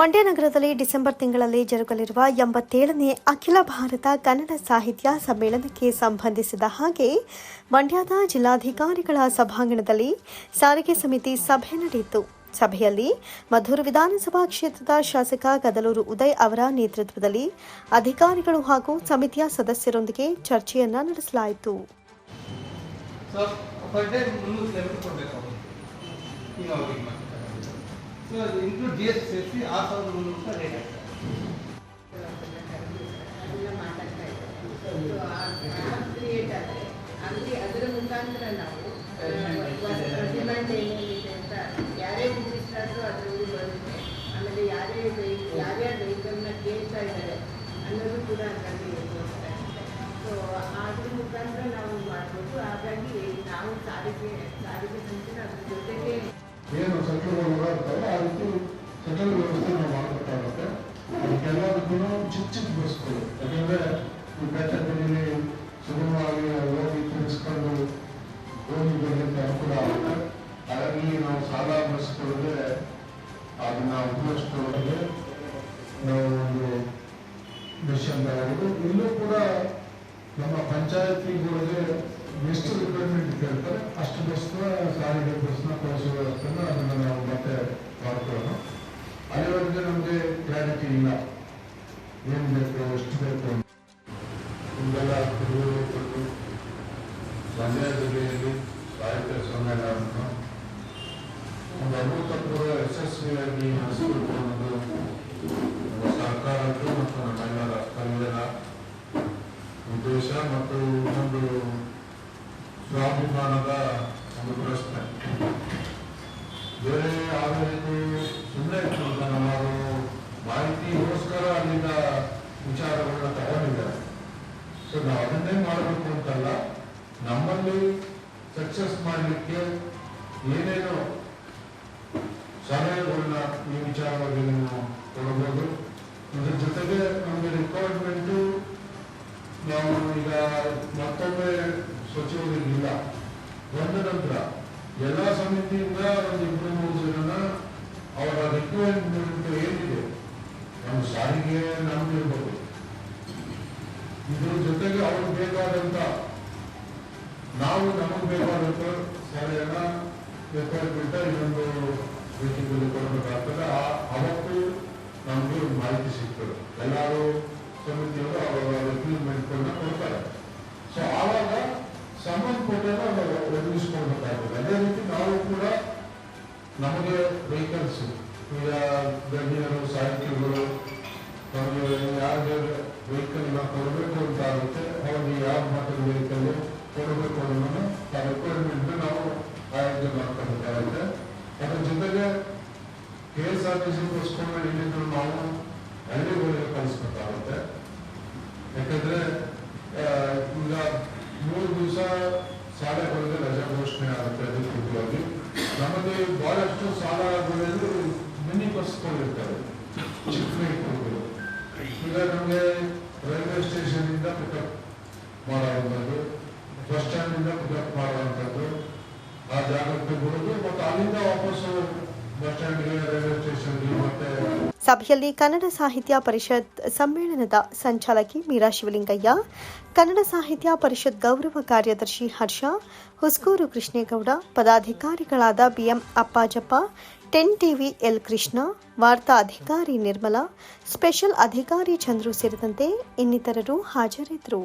ಮಂಡ್ಯ ನಗರದಲ್ಲಿ ಡಿಸೆಂಬರ್ ತಿಂಗಳಲ್ಲಿ ಜರುಗಲಿರುವ ಎಂಬತ್ತೇಳನೇ ಅಖಿಲ ಭಾರತ ಕನ್ನಡ ಸಾಹಿತ್ಯ ಸಮ್ಮೇಳನಕ್ಕೆ ಸಂಬಂಧಿಸಿದ ಹಾಗೆ ಮಂಡ್ಯದ ಜಿಲ್ಲಾಧಿಕಾರಿಗಳ ಸಭಾಂಗಣದಲ್ಲಿ ಸಾರಿಗೆ ಸಮಿತಿ ಸಭೆ ನಡೆಯಿತು. ಸಭೆಯಲ್ಲಿ ಮಧುರು ವಿಧಾನಸಭಾ ಕ್ಷೇತ್ರದ ಶಾಸಕ ಗದಲೂರು ಉದಯ್ ಅವರ ನೇತೃತ್ವದಲ್ಲಿ ಅಧಿಕಾರಿಗಳು ಹಾಗೂ ಸಮಿತಿಯ ಸದಸ್ಯರೊಂದಿಗೆ ಚರ್ಚೆಯನ್ನ ನಡೆಸಲಾಯಿತು. ಸೊ ಜಿ ಎಸ್ ಸೇರಿಸಿ ಆರು ಸಾವಿರದ ಮುನ್ನೂರು ರೂಪಾಯಿ ರೇಟ್ ಆಗ್ತದೆ ಅದರ ಮುಖಾಂತರ ನಾವು ಏನಿದೆ ಅಂತ ಯಾರೇ ಅದರಲ್ಲಿ ಬರುತ್ತೆ ಆಮೇಲೆ ಯಾರೇ ಕೇಳ್ತಾ ಇದ್ದಾರೆ ಅನ್ನೋದು ಕೂಡ ಅದರಲ್ಲಿ ಸೊ ಅದ್ರ ಮುಖಾಂತರ ನಾವು ಮಾಡ್ಬೋದು. ಹಾಗಾಗಿ ನಾವು ಸಾರಿಗೆ ಸಾರಿಗೆ ಸಂಸ್ಥೆ ಅದ್ರ ಜೊತೆಗೆ ಇರ್ತಾವೆ ಆ ರೀತಿ ಸೆಂಟ್ರಲ್ ವ್ಯವಸ್ಥೆ ನಾವು ಮಾಡಬೇಕಾಗುತ್ತೆ ಅದಕ್ಕೆಲ್ಲದಕ್ಕೂ ಚಿಕ್ಕ ಚಿಕ್ಕ ಬಸ್ಗಳು. ಯಾಕಂದ್ರೆ ಈ ಬೆಟ್ಟದಲ್ಲಿ ಸುಗಮವಾಗಿ ಹೋಗಿ ತಿಳಿಸ್ಕೊಂಡು ಹೋಗಿ ಬರಲಿಕ್ಕೆ ಅನುಕೂಲ ಆಗುತ್ತೆ. ಹಾಗಾಗಿ ನಾವು ಸಾಲ ಬಸ್ಗಳಿಗೆ ಅದನ್ನ ಉಪಯೋಗಿಸ್ಕೊಳ್ಳೋದಕ್ಕೆ ನಾವು ಒಂದು ಮಿಷನ್ ಆಗಿದ್ದು ಇಲ್ಲೂ ಕೂಡ ನಮ್ಮ ಪಂಚಾಯತಿಗಳಿಗೆ ಎಷ್ಟು ರಿಕ್ವೈರ್ಮೆಂಟ್ ಕೇಳ್ತಾರೆ ಅಷ್ಟು ಬಸ್ನ ಸಾರಿಗೆ ಬಸ್ನ ಕಳಿಸೋ ವ್ಯವಸ್ಥೆನ ಅದನ್ನು ನಾವು ಮತ್ತೆ ಮಾಡ್ಕೊಳ್ಳೋಣ ಅಲ್ಲಿವರೆಗೆ ನಮಗೆ ಕ್ಲಾರಿಟಿ ಇಲ್ಲ ಏನು ಬೇಕು ಎಷ್ಟು ಬೇಕು ಅಂತ ನಿಮ್ಗೆಲ್ಲ ಕುಡಿಯುವುದು ಮಂಡ್ಯ ಜಿಲ್ಲೆಯಲ್ಲಿ ಸಾಹಿತ್ಯ ಸಮ್ಮೇಳನವನ್ನು ಒಂದು ಅಭೂತಪೂರ್ವ ಯಶಸ್ವಿಯಾಗಿ ನಡೆಸಿಕೊಂಡು ಅನ್ನೋದು ನಮ್ಮ ಸರ್ಕಾರದ್ದು ಮತ್ತು ನಮ್ಮೆಲ್ಲರ ಕನ್ನಡ ಉದ್ದೇಶ ಮತ್ತು ಒಂದು ಸ್ವಾಭಿಮಾನದ ಒಂದು ಪ್ರಶ್ನೆ ಬೇರೆ ಯಾವ ರೀತಿ ಸುಮ್ಮನೆ ನಾವು ಮಾಹಿತಿಗೋಸ್ಕರ ಅಲ್ಲಿಂದ ವಿಚಾರಗಳನ್ನ ತಗೊಂಡಿದ್ದಾರೆ ಸೊ ನಾವು ಅದನ್ನೇ ಮಾಡಬೇಕು ಅಂತಲ್ಲ ನಮ್ಮಲ್ಲಿ ಮಾಡಲಿಕ್ಕೆ ಏನೇನು ಸಲಹೆಗಳನ್ನ ಈ ವಿಚಾರವಾಗಿ ನಾವು ಕೊಡಬಹುದು. ಇದ್ರ ಜೊತೆಗೆ ನಮಗೆ ರಿಕ್ವೈರ್ಮೆಂಟು ನಾವು ಈಗ ಮತ್ತೊಮ್ಮೆ ಸಚಿವರಿಗಿಲ್ಲ ಬಂದ ನಂತರ ಎಲ್ಲ ಸಮಿತಿಯಿಂದ ಒಂದು ಇಬ್ಬರು ಮೂರು ಜನ ಅವರ ರಿಕ್ವೈರ್ಮೆಂಟ್ ಏನಿದೆ ನಮ್ಮ ಸಾರಿಗೆ ನಮ್ಗೆ ಇರ್ಬೋದು. ಇದ್ರ ಜೊತೆಗೆ ಅವ್ರಿಗೆ ಬೇಕಾದಂತ ನಾವು ನಮಗೆ ಬೇಕಾದಂತ ಶಾಲೆಯನ್ನ ಬಿಟ್ಟ ಇನ್ನೊಂದು ರೀತಿಯಲ್ಲಿ ಕೊಡಬೇಕಾಗ್ತದೆ. ಅವತ್ತು ನಮಗೆ ಮಾಹಿತಿ ಸಿಗ್ತದೆ. ಎಲ್ಲರೂ ಸಮಿತಿಯವರು ಅವರ ರಿಕ್ರೂಟ್ಮೆಂಟ್ಗಳನ್ನ ಕೊಡ್ತಾರೆ. ಸೊ ಆವಾಗ ಸಂಬಂಧಪಟ್ಟನ ಒದಗಿಸ್ಕೊಳ್ಬೇಕಾಗ್ತದೆ ಅದೇ ರೀತಿ ನಾವು ಕೂಡ ನಮಗೆ ವೆಹಿಕಲ್ಸ್ ಈಗ ಗಣ್ಯರು ಸಾಹಿತ್ಯಗಳು ನಮಗೆ ಯಾರಿಗೆ ವೆಹಿಕಲ್ ಕೊಡಬೇಕು ಅಂತ ಆಗುತ್ತೆ. ಅವ್ರಿಗೆ ಯಾವ ಮಟ್ಟದ ವೆಹಿಕಲ್ ಅನ್ನೋದನ್ನು ಆ ರಿಕ್ವೈರ್ಮೆಂಟ್ ನಾವು ಆಯೋಜನೆ ಮಾಡ್ಕೋಬೇಕಾಗುತ್ತೆ ಅದ್ರ ಜೊತೆಗೆ K S R T C ಬಸ್ಗಳನ್ನ ಇಲ್ಲಿಂದ ನಾವು ಹಳ್ಳಿಗಳಿಗೆ ಕಳಿಸ್ಬೇಕಾಗುತ್ತೆ ಯಾಕಂದ್ರೆ ಈಗ ಮೂರು ದಿವಸ ಶಾಲೆಗಳಿಗೆ ರಜೆ ಘೋಷಣೆ ಆಗುತ್ತೆ ಅಧಿಕೃತವಾಗಿ ನಮಗೆ ಬಹಳಷ್ಟು ಶಾಲಾಗಳಲ್ಲಿ ಮಿನಿ ಬಸ್ಗಳು ಇರ್ತವೆ ಚಿಕ್ಕ ಈಗ ನಮಗೆ ರೈಲ್ವೆ ಸ್ಟೇಷನ್ ಇಂದ ಇಂದ ಪಿಕಪ್ ಮಾಡುವಂಥದ್ದು ಆ ಜಾಗಕ್ಕೆ ಬರೋದು ಮತ್ತು ಅಲ್ಲಿಂದ ವಾಪಸ್ಸು ಬಸ್ ಸ್ಟ್ಯಾಂಡ್ಗೆ, ರೈಲ್ವೆ ಸ್ಟೇಷನ್ಗೆ ಮತ್ತೆ ಸಭೆಯಲ್ಲಿ ಕನ್ನಡ ಸಾಹಿತ್ಯ ಪರಿಷತ್ ಸಮ್ಮೇಳನದ ಸಂಚಾಲಕಿ ಮೀರಾ ಶಿವಲಿಂಗಯ್ಯ, ಕನ್ನಡ ಸಾಹಿತ್ಯ ಪರಿಷತ್ ಗೌರವ ಕಾರ್ಯದರ್ಶಿ Harsha Huskur Krishnegowda, ಪದಾಧಿಕಾರಿಗಳಾದ BM Appajappa ten TV L Krishna, ವಾರ್ತಾ ಅಧಿಕಾರಿ ನಿರ್ಮಲಾ, ಸ್ಪೆಷಲ್ ಅಧಿಕಾರಿ ಚಂದ್ರು ಸೇರಿದಂತೆ ಇನ್ನಿತರರು ಹಾಜರಿದ್ದರು.